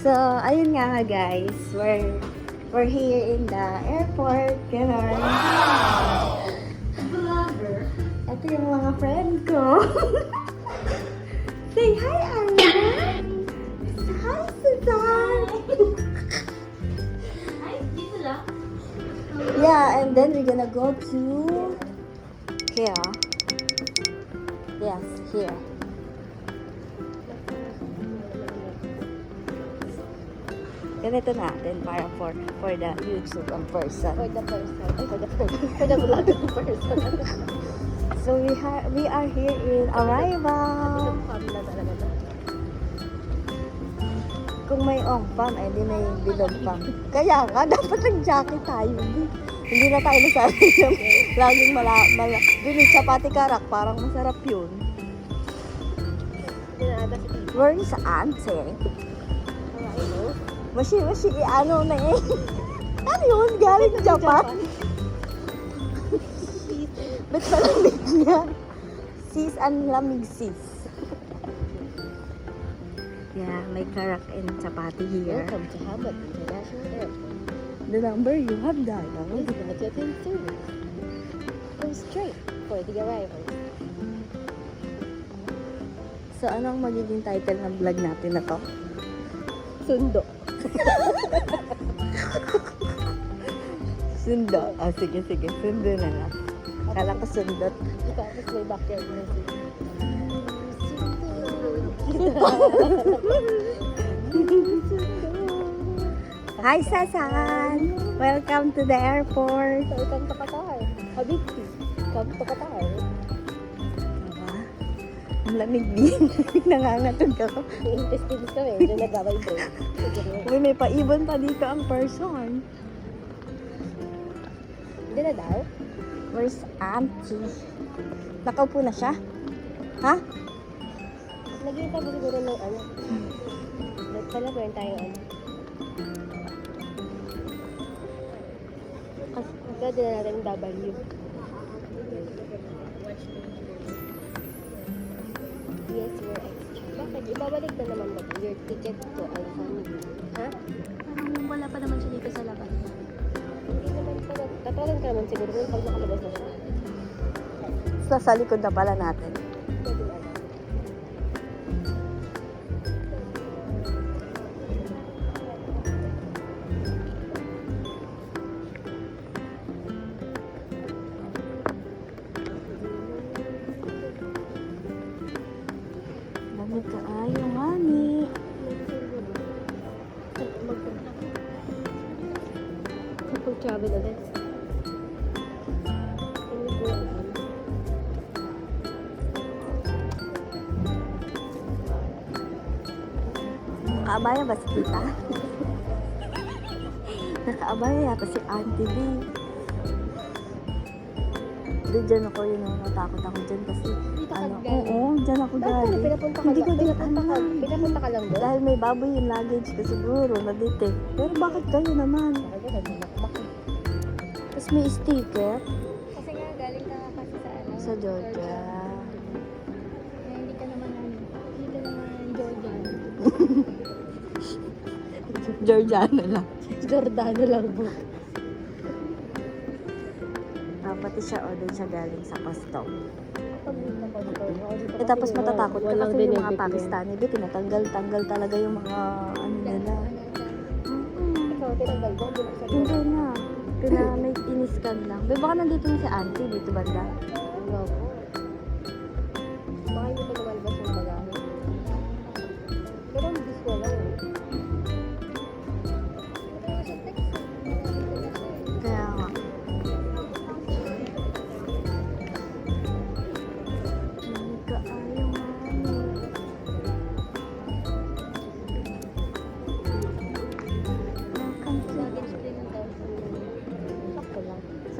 So, ayun nga nga guys. We're, we're here in the airport. Ganon. Ito yung mga friend ko. Say hi, Anna. Hi, Susan. Dito lang. Yeah, and then we're gonna go to here. Yes, here. Ganito natin para for for the YouTube ang person. For the person. Ay, for the person. For the vlog person. So we ha we are here in to. Kung may ongpam, eh di may bilog pam. Kaya nga, dapat nag-jacket tayo. Hindi, hindi na tayo nasabi yung laging mala, mala. Dun yung chapati karak, parang masarap yun. Where is auntie? Mashi, mashi, ano na eh. ano yun? Galing Japan? Ba't malamig niya? Sis, ang lamig sis. Yeah, may karak and chapati here. Welcome to Hamad International Airport. The number you have dialed. Do not attend service. Go straight for the arrival. So, anong magiging title ng vlog natin na to? Sundo. Sundo. Ah, sige, sige. Sundo na lang. Kala ko sundot. Tapos may backyard music. Hi, Sasan! Welcome to the airport. Welcome to Qatar. Habibti. Come to Qatar. Ang lamig din. Nangangatog ako. May intestines kami. Diyan nag-vibrate. Uy, may paibon pa dito ang person. Hindi na daw. Where's auntie? Nakaupo na siya? Ha? Nagkita ba siguro ng ano? Pala meron tayong ano? Kasi pwede na natin yung W. Yes, we're extra. Bakit? Ibabalik na naman ba your ticket to family? Ha? Parang wala pa naman siya dito sa labas. Hindi naman pala. Tatawagan ka naman siguro nun pag nakalabas na siya. Sa, sa likod na pala natin. Pwede na. Mag-travel ulit. Again? Nakaabaya ba si tita? Nakaabaya yata si auntie B. Doon dyan ako yun, oh, natakot ako dyan kasi Dito ka ano, galing? oo, dyan ako galing. pinapunta ka Hindi ko din Pinapunta ka, pinapunta ka lang doon? Dahil may baboy yung luggage ko siguro, na-detect. Pero bakit kayo naman? Bakit ka may sticker Kasi nga galing ka kasi sa ano. sa Georgia. Eh, hindi ka naman ano. Hindi ka naman Jordan. Georgiano lang. Jordano lang po. Ah, pati siya, o, doon siya galing sa custom. Ko Eh, tapos matatakot ka kasi yung mga. Pakistani, di, tinatanggal-tanggal talaga yung mga ano nila. Ikaw, tinanggal mo. Hindi na. Pina, may iniscan lang. Be, baka nandito na si auntie dito banda.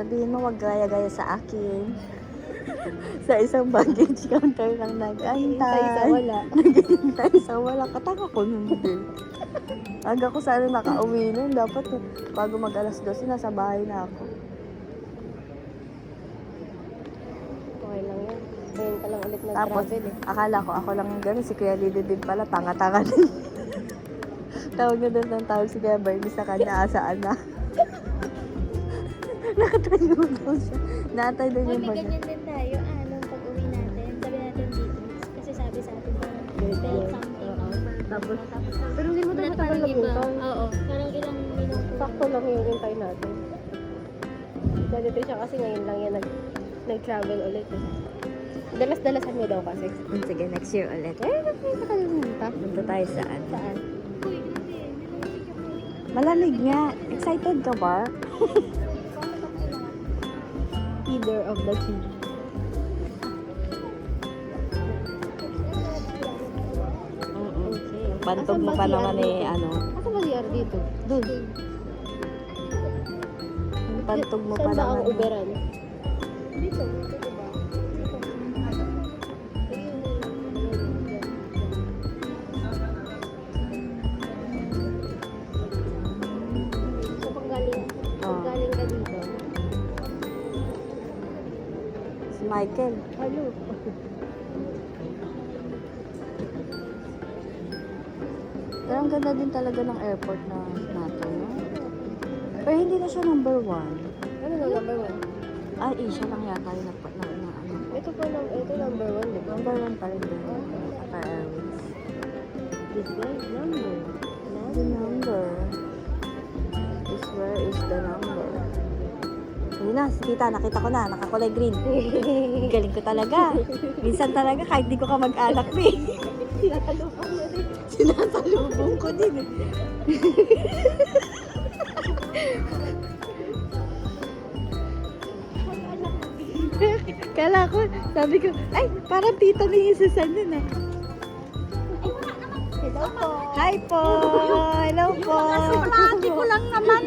Sabihin mo, wag gaya-gaya sa akin. sa isang baggage counter lang nag-antay. sa wala. Naghihintay sa wala. Katanga ko nun din. Aga ko sana nakauwi nun. Dapat bago mag alas 12, nasa bahay na ako. Okay lang yan. Ngayon ka lang ulit Tapos, nag-travel eh. akala ko ako lang yung gano'n. Si Kuya Lido din pala, tanga-tanga din. tawag na doon ng tawag si Kuya Bernie sa kanya, asaan na. Nakatayo daw siya. Naatay doon Uy, yung may bag. ganyan din tayo. Ah, nung pag-uwi natin, sabi natin dito. Kasi sabi sa atin, parang bell something. Oo. Tapos, tapos, Pero hindi mo wala naman parang iba. Oo, parang ilang minuto. Sakto lang yung hintay natin. Ganito siya kasi ngayon lang yan nag, nag-travel ulit. Eh. Dalas-dalasan mo daw kasi. Hmm, Sige, next year ulit. Eh, nakalimutan. Punta tayo saan? Saan? Uy, grabe. Malamig nga. Excited ka ba? Either of the two. Okay. Bantog mo pa naman eh, ano. Asa ba si R dito? Doon. Bantog mo pa Saan ba ang naman. eh. Uberan? Dito, Michael. Hello. Pero ang ganda din talaga ng airport na natin, no? Pero hindi na siya number one. Ano na number one? Ah, Asia lang yata yung nagpa na, na ano. Ito po, num- ito number one, di ba? Number one pa rin din. Qatar Airways. This way, number. The number. Is where is the number? Ayun na, si tita, nakita ko na, nakakulay green. Galing ko talaga. Minsan talaga, kahit di ko ka mag-alak, eh. Sinasalubong mo din. Sinasalubong ko din, eh. Kala ko, sabi ko, ay, parang tita ni Susan yun, ah. Hello po. Hi po! Hello po! Ate ko lang naman.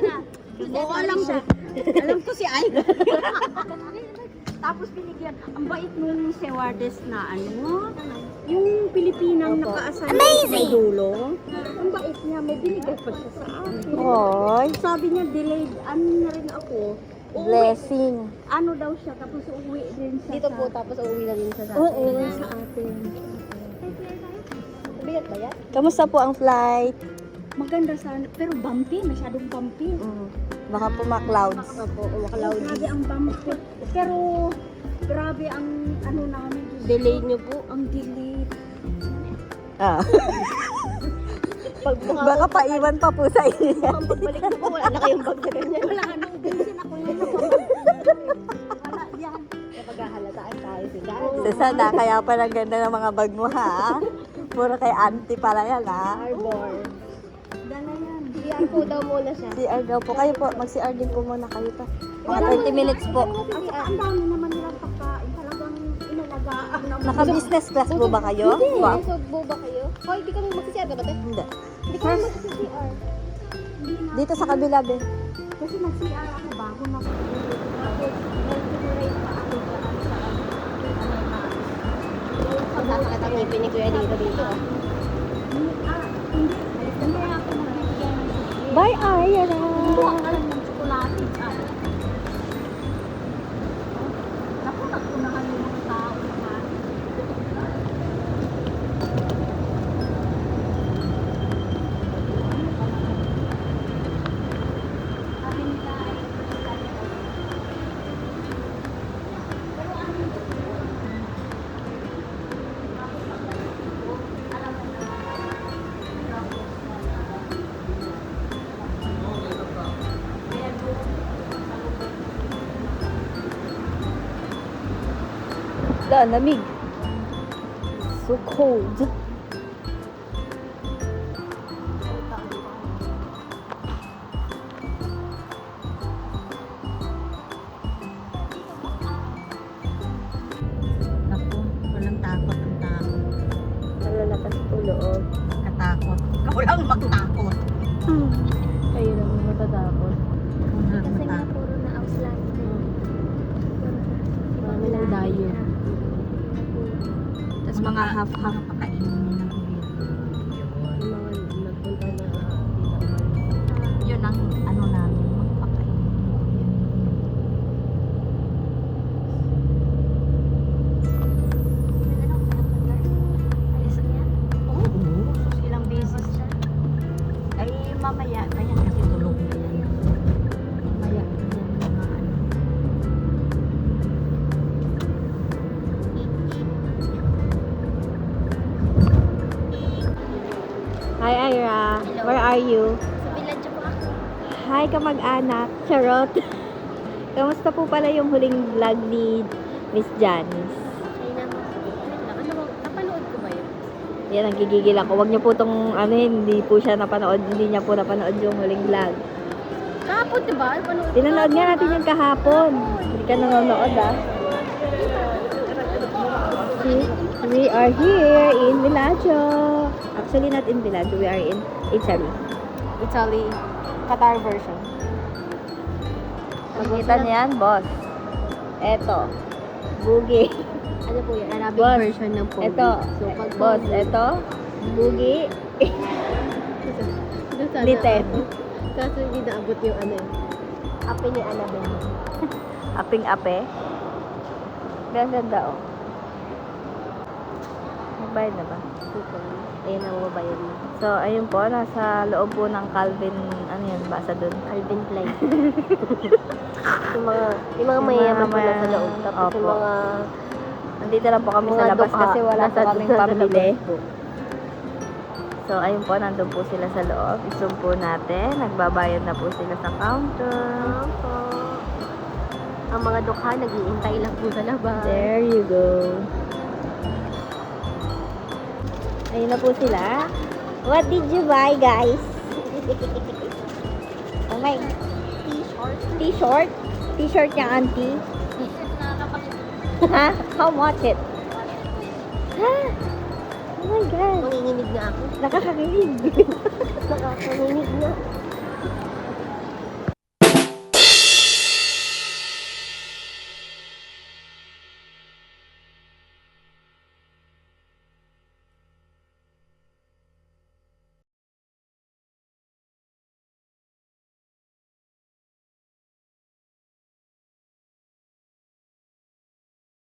Oo, alam ko. Alam ko si Ay. Tapos binigyan, ang bait nung Sewardes na ano, yung Pilipinang Opo. nakaasan sa dulo. Ang bait niya, may binigay pa siya sa akin. Hoy! Sabi niya, delayed, ano na rin ako. Uuwi, Blessing. ano daw siya, tapos uuwi din siya Dito sa- po, tapos uuwi na din siya sa Oo, sa atin. Bigat ba yan? Kamusta po ang flight? Maganda sana, pero bumpy, masyadong bumpy. Mm, baka po ma-clouds. Opo, umakalaw Grabe ang bumpy. Pero, grabe ang ano namin. Delay niyo po. Ang delay. Ah. Pag baka paiwan pa po sa inyo. Mukhang pagbalik niyo po, wala na kayong bag na ganyan. Wala na, ubusin ako yun. Wala yan. Kapag hahalataan tayo si Dad. Susana, kaya pa ang ganda ng mga bag mo ha. Puro kay auntie pala yan ha. Arbor. CR po daw muna siya. CR daw po. Kayo po, mag-CR din po muna kayo pa. Mga 30 minutes po. At saka ang dami naman nilang pagkain. Talagang inalagaan. Naka-business class po ba kayo? Wow. So, ba kayo? Hoy, di kami mag-CR ka ba, te? Hindi. Di kami mag-CR. Hindi. Dito sa kabila, be. Kasi nag-CR ako bago na. Tapos, nag-simulate pa ako dyan sa Pagkakakit ang ngipin ni Kuya dito dito. Ta-da! Da, lamig. So cold. Mga half-half. Pakainin gobyerno. Where are you? Sa village po ako. Hi, kamag-anak. Charot. Kamusta po pala yung huling vlog ni Miss Janice? Ay naman. Ano, napanood ko ba yun? Yan, ang gigigil ako. Huwag niyo po itong, ano yun, hindi po siya napanood, hindi niya po napanood yung huling vlog. Kahapon, di ba? Napanood ko Pinanood nga natin yung kahapon. Hindi ka nanonood, ah. We are here in Villaggio. Actually, not in Villaggio. We are in Italy. Italy, Qatar version. Makikita niya yan, boss. Eto. Boogie. Ano po yan? Arabic Boss, version ng Pogi. Eto. So, pag Boss, eto. Boogie. Sana Liten. ako. Kaso hindi naabot yung ano yun. Ape ni Annabelle. Aping-ape. Ang ganda, oh. Nagbayad na ba? Ayan ang mabayan mo. So, ayun po, nasa loob po ng Calvin, ano yun, basa dun. Alvin Klein. yung mga, yung mga Yung mayayaman po nasa loob. Tapos yung Opo. mga, Nandito lang po kami sa labas dukha, kasi wala po kaming pambili. So, ayun po, nandun po sila sa loob. I-zoom po natin. Nagbabayad na po sila sa counter. Opo. Ang mga dukha, nag-iintay lang po sa labas. There you go. Ayun na po sila. What did you buy, guys? oh my. T-shirt. T-shirt? T-shirt niya, auntie? ha? How much it? Ha? Oh my God. Manginginig na ako. Nakakakilig. Nakakanginig na.